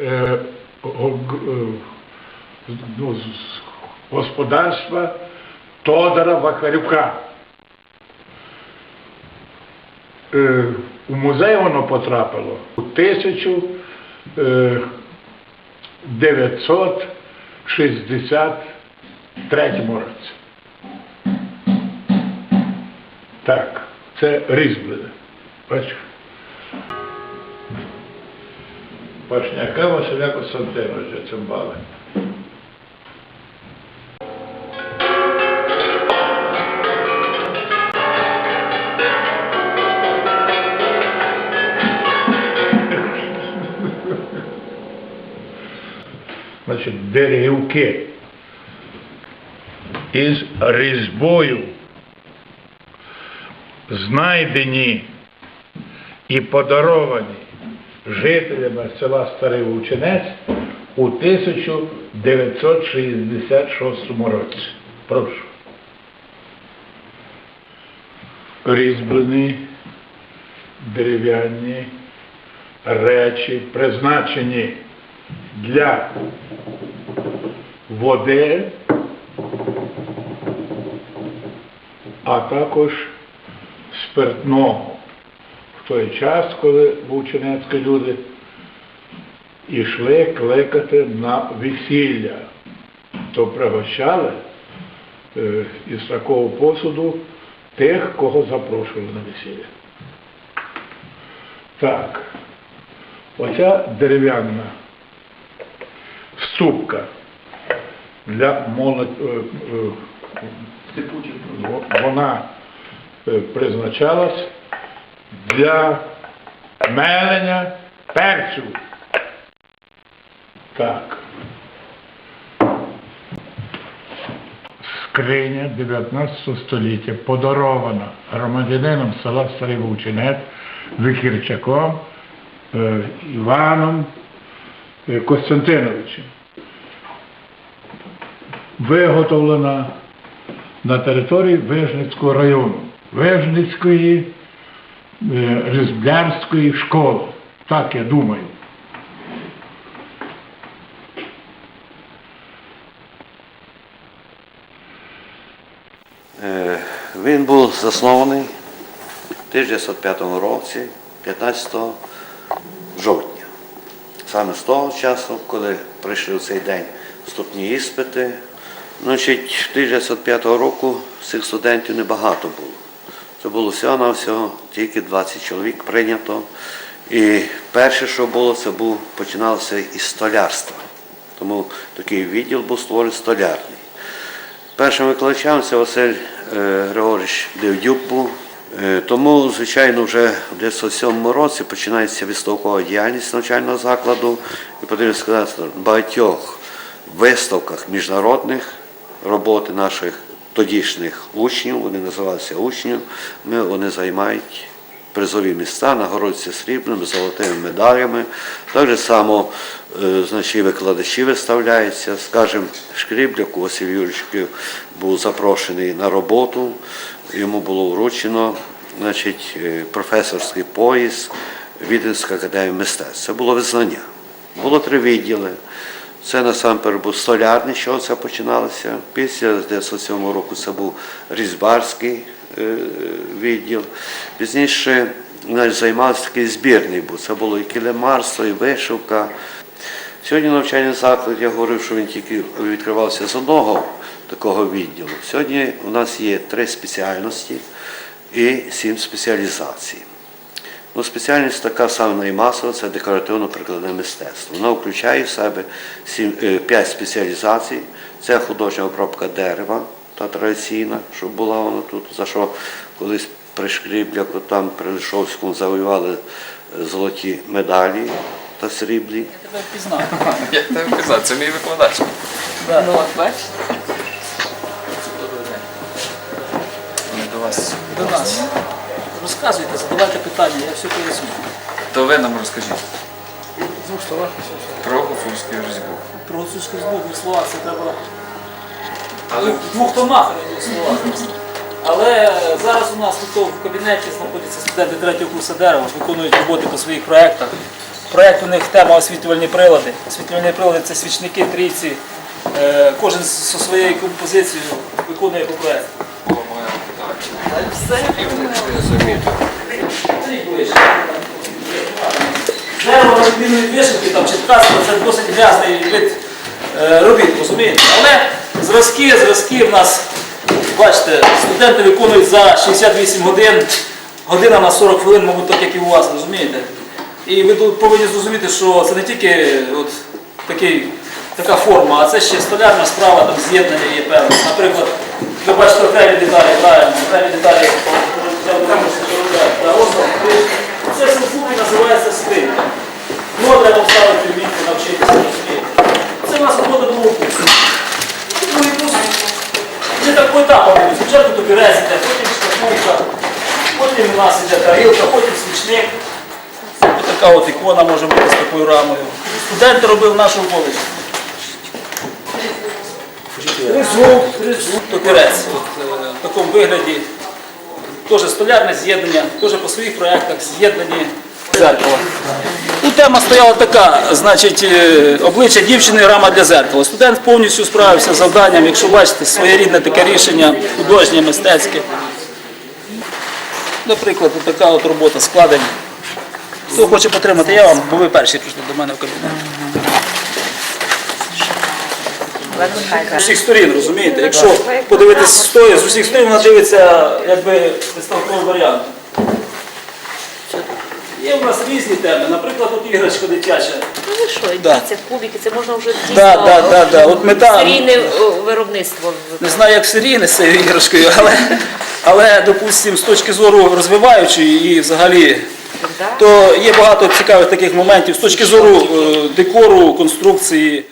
е, е, ну, господарства Тодора Вакарюка. Е, У музей воно потрапило у е, 1963 році. Так, це різьблення. Бачиш? Пашняка Василя Костянтиновича Цимбали. Значить, деревки із різьбою знайдені і подаровані жителями села Старий Вовчинець у 1966 році. Прошу. Різьблені дерев'яні речі, призначені для води, а також спиртного той час, коли вовчинецькі люди йшли кликати на весілля, то пригощали е, із такого посуду тих, кого запрошували на весілля. Так, оця дерев'яна ступка для молодь, е, е, вона призначалась для мелення перцю. Так. Скриня 19 століття подарована громадянином села Старий Вовчинець Вихірчаком е, Іваном е, Костянтиновичем. Виготовлена на території Вижницького району, Вижницької різблярської школи. Так я думаю. Е, Він був заснований в 1905 році, 15 жовтня. Саме з того часу, коли прийшли в цей день вступні іспити, значить, 1905 року цих студентів небагато було. Це було всього-навсього тільки 20 чоловік прийнято. І перше, що було, це був, починалося із столярства. Тому такий відділ був створений столярний. Першим викладачем це Василь е, Григорович Девдюк був. Е, Тому, звичайно, вже в 1907 році починається виставкова діяльність навчального закладу. І потрібно сказати, на багатьох виставках міжнародних роботи наших тодішніх учнів, вони називалися учнів, ми, вони займають призові міста, нагороджуються срібними, золотими медалями. Так само е, значить, викладачі виставляються. Скажімо, Шкрібляк Василь Юрійович був запрошений на роботу, йому було вручено значить, е, професорський пояс Віденська академія мистецтв. Це було визнання. Було три відділи. Це насамперед був столярний, що це починалося. Після 1907 року це був різьбарський е, відділ. Пізніше займався такий збірний був. Це було і килимарство, і вишивка. Сьогодні навчальний заклад, я говорив, що він тільки відкривався з одного такого відділу. Сьогодні у нас є три спеціальності і сім спеціалізацій. Ну, спеціальність така сама наймасова, це декоративно-прикладне мистецтво. Вона включає в себе е, п'ять спеціалізацій. Це художня обробка дерева, та традиційна, що була вона тут, за що колись при Шкрібляку, там при Лишовському завоювали е, золоті медалі та сріблі. Я тебе впізнав. Як тебе казати, це мій викладач. Ну, от бачиш? До вас. До нас. Розказуйте, задавайте питання, я все поясню. То ви нам розкажіть В двох словах і все. все. про гуцульську різьбу. Про гуцульську збув, в двох словах це треба. Але В двох томах, в двох словах. Але зараз у нас тут в кабінеті знаходяться студенти третього курсу дерева, виконують роботи по своїх проєктах. Проєкт у них тема освітлювальні прилади. Освітлювальні прилади це свічники, трійці. Е, Кожен зі своєю композицією виконує по проєкту. Дерево на вишивки, там, чи це досить грязний вид е, робіт, розумієте? Але зразки, зразки в нас, бачите, студенти виконують за 68 годин, година на 40 хвилин, мабуть, так як і у вас, розумієте? І ви повинні зрозуміти, що це не тільки от такий, така форма, а це ще столярна справа, там з'єднання є певне. Наприклад, ви бачите окремі деталі, правильно, окремі деталі це Це називається скринька. Ну, треба вставити в вмінку, навчитися, розумієте. Це у нас робота другого курсу. Другий курс не так по етапам. Спочатку тобі резите, потім шкатулка, потім у нас іде тарілка, потім свічник. Ось така от ікона може бути з такою рамою. Студент робив в нашому тризуб. От, е, в такому вигляді. Теж столярне з'єднання, теж по своїх проєктах з'єднані зеркала. Ну, тема стояла така, значить, е, обличчя дівчини рама для зеркала. Студент повністю справився з завданням, якщо бачите, своєрідне таке рішення, художнє, мистецьке. Наприклад, така от робота складення. Хто хоче потримати, я вам, бо ви перші прийшли до мене в кабінет. З усіх сторін, розумієте? Якщо подивитись стоя, з усіх сторін вона дивиться, якби виставковий варіант. Є в нас різні теми, наприклад, от іграшка дитяча. Ну ви що, Да. дивіться, кубики, це можна вже дійсно Да, да, да, да. От мета- серійне виробництво. Не знаю, як серійне з цією іграшкою, але, але допустимо, з точки зору розвиваючої і взагалі, Да. то є багато цікавих таких моментів з точки зору е, декору, конструкції.